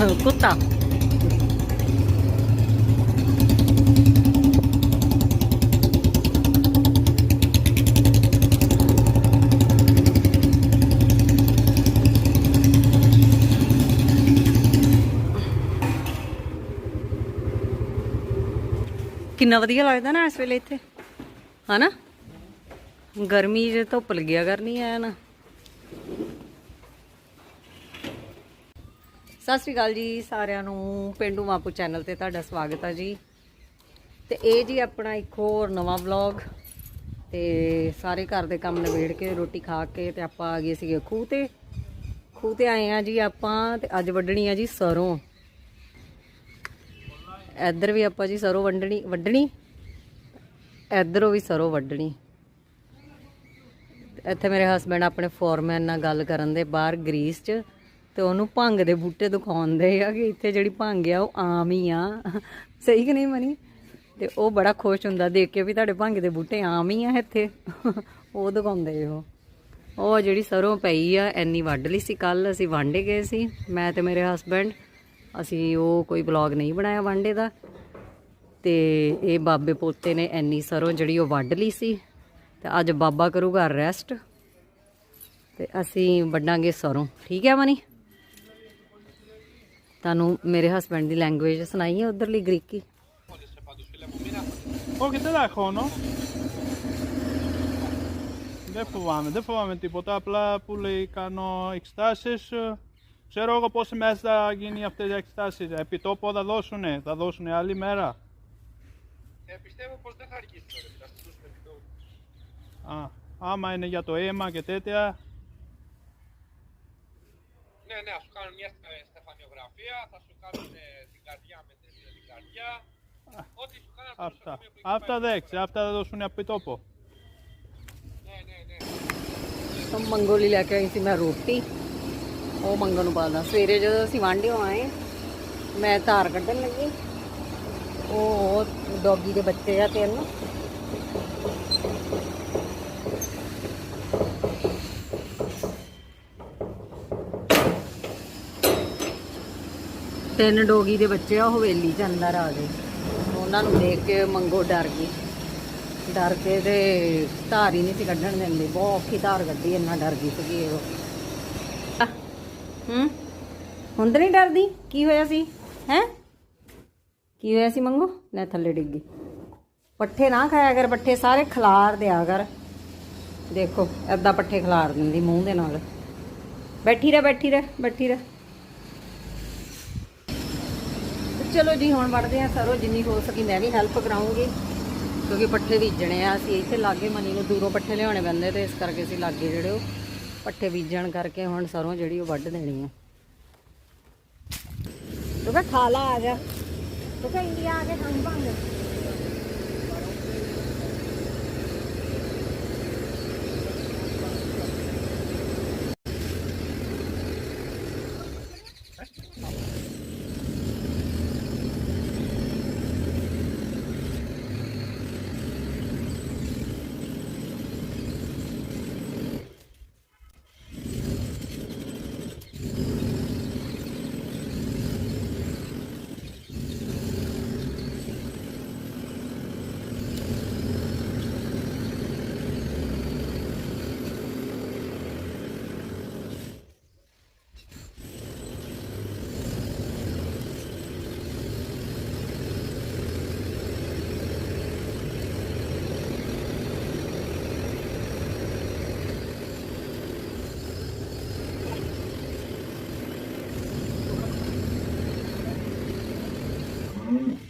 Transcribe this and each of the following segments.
ਕੁੱਤਾ ਕਿੰਨਾ ਵਧੀਆ ਲੱਗਦਾ ਨਾ ਇਸ ਵੇਲੇ ਇੱਥੇ। ਹਨਾ? ਗਰਮੀ ਜੇ ਧੁੱਪ ਲੱਗਿਆ ਕਰਨੀ ਐ ਨਾ ਸਤਿ ਸ਼੍ਰੀ ਅਕਾਲ ਜੀ ਸਾਰਿਆਂ ਨੂੰ, ਪਿੰਡੂ ਮਾਪੂ ਚੈਨਲ ਤੇ ਤੁਹਾਡਾ ਸਵਾਗਤ ਹੈ ਜੀ। ਤੇ ਇਹ ਜੀ ਆਪਣਾ ਇੱਕ ਹੋਰ ਨਵਾਂ ਵਲੌਗ, ਤੇ ਸਾਰੇ ਘਰ ਦੇ ਕੰਮ ਨਿਬੇੜ ਕੇ ਰੋਟੀ ਖਾ ਕੇ ਤੇ ਆਪਾਂ ਆ ਗਏ ਸੀਗੇ ਖੂਹ ਤੇ। ਖੂਹ ਤੇ ਆਏ ਆ ਜੀ ਆਪਾਂ ਤੇ ਅੱਜ ਵੱਢਣੀ ਆ ਜੀ ਸਰੋਂ। ਇੱਧਰ ਵੀ ਆਪਾਂ ਜੀ ਸਰੋਂ ਵੰਡਣੀ, ਵੱਢਣੀ, ਇੱਧਰੋਂ ਵੀ ਸਰੋਂ ਵੱਢਣੀ। ਇੱਥੇ ਮੇਰੇ ਹਸਬੰਡ ਆਪਣੇ ਫੋਰਮੈਨ ਨਾਲ ਗੱਲ ਕਰਨ ਦੇ ਬਾਹਰ ਗ੍ਰੀਸ 'ਚ। ਤੇ ਉਹਨੂੰ ਭੰਗ ਦੇ ਬੂਟੇ ਦਿਖਾਉਂਦੇ ਆ ਕਿ ਇੱਥੇ ਜਿਹੜੀ ਭੰਗ ਆ, ਉਹ ਆਮ ਹੀ ਆ। ਸਹੀ ਕਿ ਨਹੀਂ ਮਨੀ? ਤੇ ਉਹ ਬੜਾ ਖੁਸ਼ ਹੁੰਦਾ ਦੇਖ ਕੇ ਵੀ ਤੁਹਾਡੇ ਭੰਗ ਦੇ ਬੂਟੇ ਆਮ ਹੀ ਆ ਇੱਥੇ। ਉਹ ਦਿਖਾਉਂਦੇ ਉਹ। ਉਹ ਜਿਹੜੀ ਸਰੋਂ ਪਈ ਆ ਐਨੀ ਵੱਢ ਲਈ ਸੀ ਕੱਲ ਅਸੀਂ ਵਾਂਡੇ ਗਏ ਸੀ, ਮੈਂ ਤੇ ਮੇਰੇ ਹਸਬੰਡ ਅਸੀਂ ਉਹ ਕੋਈ ਵਲੌਗ ਨਹੀਂ ਬਣਾਇਆ ਵਾਂਡੇ ਦਾ। ਤੇ ਇਹ ਬਾਬੇ ਪੋਤੇ ਨੇ ਐਨੀ ਸਰੋਂ ਜਿਹੜੀ ਉਹ ਵੱਢ ਲਈ ਸੀ। ਤੇ ਅੱਜ ਬਾਬਾ ਕਰੂਗਾ ਰੈਸਟ ਤੇ ਅਸੀਂ ਵੱਢਾਂਗੇ ਸਰੋਂ। ਠੀਕ ਹੈ ਮਨੀ? ਤੁਹਾਨੂੰ ਮੇਰੇ ਹਸਬੰਡ ਦੀ ਲੈਂਗੁਏਜ ਸੁਣਾਈ ਹੈ ਉਧਰਲੀ ਗ੍ਰੀਕੀ Ω και δεν έχω χρόνο. Δεν φοβάμαι, δεν φοβάμαι τίποτα. Απλά που λέει κάνω εξτάσεις. Ξέρω εγώ πόση μέσα θα γίνει αυτές οι εξτάσεις. Επί τόπο θα δώσουνε, θα δώσουνε άλλη μέρα. Ε, πιστεύω πως δεν θα αργήσει τώρα, θα στήσουμε την τόπο. Α, άμα είναι για το αίμα και τέτοια. Ναι, ναι, θα σου κάνουν μια στε- στεφανιογραφία, θα σου κάνουν ε, την καρδιά με την την καρδιά. Ό,τι σου κάνουν στο Αυτά. νοσοκομείο πριν Αυτά πάει. δεν ξέρω, αυτά θα δώσουν επί τόπο. Ναι, ναι, ναι. ਤਾਂ ਮੰਗੋ ਲਈ ਲੈ ਕੇ ਆਈ ਸੀ ਮੈਂ ਰੋਟੀ ਉਹ ਮੰਗੋ ਨੂੰ ਪਾਦਾ ਸਵੇਰੇ ਜਦੋਂ ਅਸੀਂ ਵਾਂਢਿਓ ਆਏ ਮੈਂ ਧਾਰ ਕੱਢਣ ਲੱਗੀ ਉਹ ਡੌਗੀ ਦੇ ਬੱਚੇ ਆ ਤਿੰਨ ਤਿੰਨ ਡੋਗੀ ਦੇ ਬੱਚੇ ਆ ਹਵੇਲੀ ਚ ਅੰਦਰ ਆ ਗਏ। ਉਹਨਾਂ ਨੂੰ ਦੇਖ ਕੇ ਮੰਗੋ ਡਰ ਗਈ। ਡਰ ਕੇ ਤੇ ਧਾਰ ਹੀ ਨਹੀਂ ਸੀ ਕੱਢਣ ਦਿੰਦੀ। ਬਹੁਤ ਔਖੀ ਧਾਰ ਕੱਢੀ, ਇੰਨਾ ਡਰ ਗਈ ਸੀਗੀ ਉਹ। ਹੂੰ? ਹੁਣ ਤਾਂ ਨਹੀਂ ਡਰਦੀ? ਕੀ ਹੋਇਆ ਸੀ? ਹੈ? ਕੀ ਹੋਇਆ ਸੀ ਮੰਗੋ? ਲੈ ਥੱਲੇ ਡਿੱਗ ਗਈ। ਪੱਠੇ ਨਾ ਖਾਇਆ ਕਰ, ਪੱਠੇ ਸਾਰੇ ਖਿਲਾਰ ਦਿਆ ਕਰ। ਦੇਖੋ ਐਦਾਂ ਪੱਠੇ ਖਲਾਰ ਦਿੰਦੀ ਮੂੰਹ ਦੇ ਨਾਲ। ਬੈਠੀ ਰਹਿ ਬੈਠੀ ਰਹਿ ਬੈਠੀ ਰਹਿ ਤੇ ਚਲੋ ਜੀ, ਹੁਣ ਵੜਦੇ ਆ ਸਰੋ, ਜਿੰਨੀ ਹੋ ਸਕੀ ਮੈਂ ਵੀ ਹੈਲਪ ਕਰਾਉਂਗੀ, ਕਿਉਂਕਿ ਪੱਠੇ ਬੀਜਣੇ ਆ, ਅਸੀਂ ਇੱਥੇ ਲਾਗੇ ਮਨੀ ਨੂੰ ਦੂਰੋਂ ਪੱਠੇ ਲਿਆਉਣੇ ਪੈਂਦੇ, ਤੇ ਇਸ ਕਰਕੇ ਅਸੀਂ ਲਾਗੇ ਜਿਹੜੇ ਉਹ ਪੱਠੇ ਬੀਜਣ ਕਰਕੇ ਹੁਣ ਸਰੋਂ ਜਿਹੜੀ ਉਹ ਵੱਢ ਦੇਣੀ ਆ। ਤੂੰ ਕਹ ਖਾ ਲਾ ਆ ਜਾ। ਤੂੰ ਕਹ, ਇੰਡੀਆ ਆ ਕੇ ਖਾਂ ਭੰਗ um,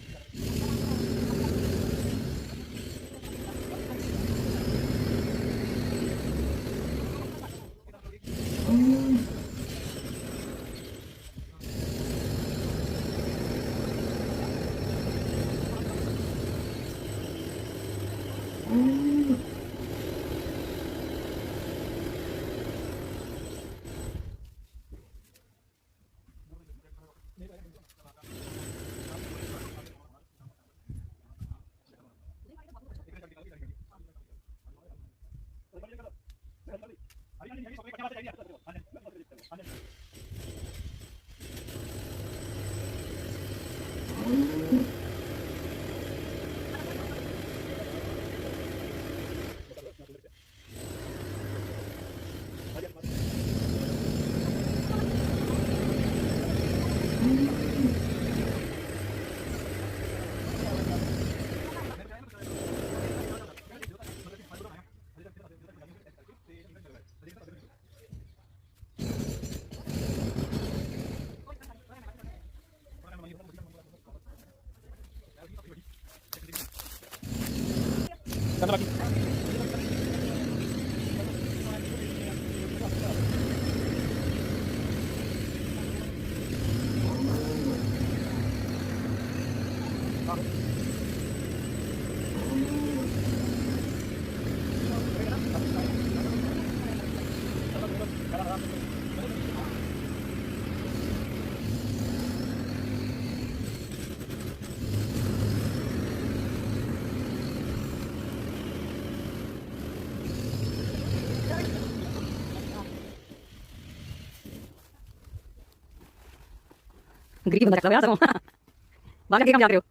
Kan. ਗਰੀਬ ਬੰਦਾ ਚੱਕਦਾ ਵਿਆਹ ਸਗੋਂ ਬਾਹਰ ਕੇ ਕੰਮ ਜਾ ਰਹੇ ਹੋ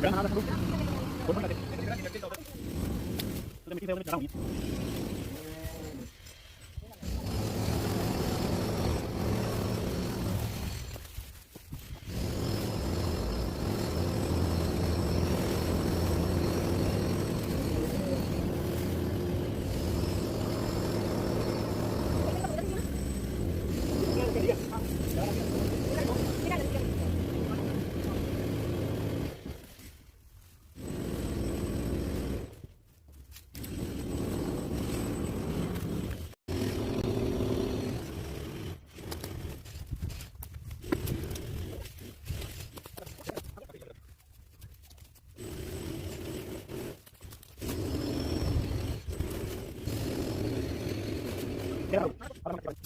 Berangkatlah terus, gua pernah tadi. Bye-bye.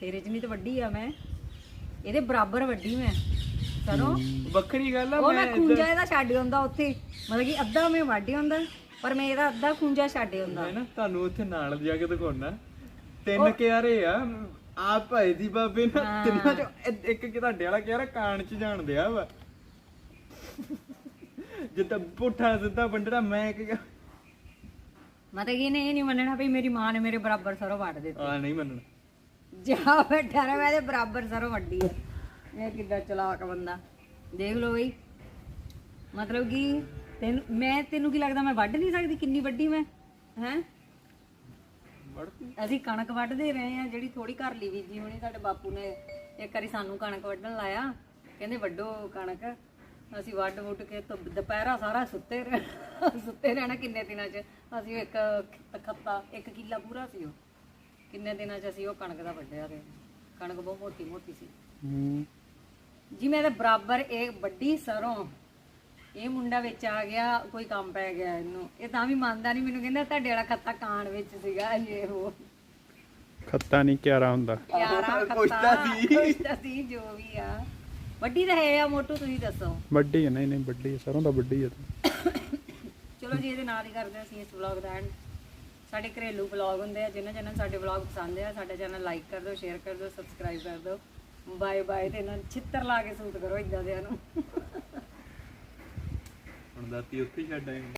ਤੇਰੇ ਜਿੰਨੀ ਤਾਂ ਵੱਡੀ ਆ ਮੈਂ। ਇਹਦੇ ਬਰਾਬਰ ਵੱਡੀ ਮੈਂ। ਸਰੋਂ। ਵੱਖਰੀ ਗੱਲ ਆ ਉਹ ਮੈਂ ਖੂੰਜਾ ਇਹਦਾ ਛੱਡ ਆਉਂਦਾ ਉੱਥੇ। ਮਤਲਬ ਕਿ ਅੱਧਾ ਮੈਂ ਵੱਢ ਆਉਂਦਾ ਪਰ ਮੈਂ ਇਹਦਾ ਅੱਧਾ ਖੂੰਜਾ ਛੱਡ ਆਉਂਦਾ। ਮੈਂ ਨਾ ਤੁਹਾਨੂੰ ਉੱਥੇ ਨਾਲ ਜਾ ਕੇ ਦਿਖਾਉਣਾ। ਤਿੰਨ ਕਿਆਰੇ ਆ। ਆ ਭਾਈ ਦੀ ਬਾਬੇ ਨਾ ਤਿੰਨਾਂ ਚੋਂ ਇੱਕ ਕਿ ਤੁਹਾਡੇ ਵਾਲਾ ਕਿਆਰਾ ਕਾਣ ਚ ਜਾਣਦੇ ਆ ਵਾ। ਜਿੱਦਾਂ ਪੁੱਠਾ ਸਿੱਧਾ ਵੰਡਣਾ ਮੈਂ ਕਿ ਮਤਲਬ ਕਿ ਇਹ ਨਹੀਂ ਮੰਨਣਾ ਵੀ ਮੇਰੀ ਮਾਂ ਨੇ ਮੇਰੇ ਬਰਾਬਰ ਸਰੋਂ ਵੱਢ ਦਿੱਤੀ। ਆ ਨਹੀਂ ਮੰਨਣਾ। ਜਾ ਬੈਠਾ ਰਿਹਾ ਮੈਂ ਇਹਦੇ ਬਰਾਬਰ ਸਰੋਂ ਵੱਡੀ ਆ। ਇਹ ਕਿੱਦਾਂ ਚਲਾਕ ਬੰਦਾ। ਦੇਖ ਲਓ ਬਈ। ਮਤਲਬ ਕਿ ਤੈਨੂੰ ਮੈਂ ਤੈਨੂੰ ਕੀ ਲੱਗਦਾ ਮੈਂ ਵੱਢ ਨਹੀਂ ਸਕਦੀ? ਕਿੰਨੀ ਵੱਡੀ ਮੈਂ? ਹੈ? ਅਸੀਂ ਕਣਕ ਵੱਢਦੇ ਰਹੇ ਆ ਜਿਹੜੀ ਥੋੜੀ ਘਰ ਲਈ ਬੀਜੀ ਹੋਣੀ ਸਾਡੇ ਬਾਪੂ ਨੇ ਇੱਕ ਵਾਰੀ ਸਾਨੂੰ ਕਣਕ ਵੱਢਣ ਲਾਇਆ। ਕਹਿੰਦੇ ਵੱਢੋ ਕਣਕ। ਅਸੀਂ ਵੱਢ ਵੁੱਟ ਕੇ ਤਾਂ ਦੁਪਹਿਰਾ ਸਾਰਾ ਸੁੱਤੇ ਸੁੱਤੇ ਰਹਿਣਾ ਕਿੰਨੇ ਦਿਨਾਂ 'ਚ। ਅਸੀਂ ਇੱਕ ਖੱਤਾ ਇੱਕ ਕਿੱਲਾ ਪੂਰਾ ਸੀ ਉਹ। ਕਿੰਨੇ ਦਿਨਾਂ 'ਚ ਅਸੀਂ ਉਹ ਕਣਕ ਦਾ ਵੱਢਿਆ ਤੇ ਕਣਕ ਬਹੁਤ ਮੋਟੀ ਮੋਟੀ ਸੀ। ਜੀ ਮੈਂ ਤੇ ਬਰਾਬਰ ਇਹ ਵੱਡੀ ਸਰੋਂ ਇਹ ਮੁੰਡਾ ਵਿੱਚ ਆ ਗਿਆ ਕੋਈ ਕੰਮ ਪੈ ਗਿਆ ਇਹਨੂੰ। ਇਹ ਤਾਂ ਵੀ ਮੰਨਦਾ ਨਹੀਂ ਮੈਨੂੰ ਕਹਿੰਦਾ ਤੁਹਾਡੇ ਵਾਲਾ ਖੱਤਾ ਕਾਣ ਵਿੱਚ ਸੀਗਾ ਇਹ ਉਹ। ਖੱਤਾ ਨਹੀਂ ਕਿਆਰਾ ਹੁੰਦਾ। ਯਾਰਾ ਖੱਤਾ ਕੁਛ ਸੀ। ਜੋ ਵੀ ਆ। ਵੱਡੀ ਤਾਂ ਹੈ ਆ ਮੋਟੂ ਤੁਸੀਂ ਦੱਸੋ। ਵੱਡੀ ਹੈ ਨਹੀਂ ਨਹੀਂ ਵੱਡੀ ਹੈ ਸਰੋਂ ਦਾ ਵੱਡੀ ਹੈ ਚਲੋ ਜੀ ਇਹਦੇ ਨਾਲ ਹੀ ਕਰਦੇ ਹਾਂ ਅਸੀਂ ਇਸ ਵਲੌਗ ਦਾ ਐਂਡ ਸਾਡੇ ਘਰੇਲੂ ਵਲੌਗ ਹੁੰਦੇ ਆ, ਜਿਨ੍ਹਾਂ ਜਿਨ੍ਹਾਂ ਨੂੰ ਸਾਡੇ ਵਲੌਗ ਪਸੰਦ ਆ, ਸਾਡਾ ਚੈਨਲ ਲਾਈਕ ਕਰ ਦਿਓ ਸ਼ੇਅਰ ਕਰ ਦਿਓ ਸਬਸਕ੍ਰਾਈਬ ਕਰ ਦਿਓ। ਬਾਏ ਬਾਏ ਤੇ ਇਹਨਾਂ ਨੂੰ ਛਿੱਤਰ ਲਾ ਕੇ ਸੂਟ ਕਰੋ ਇਦਾਂ ਦੇ ਨੂੰ। ਹੁਣ ਦਾਤੀ ਉੱਥੇ ਛੱਡ ਆਏ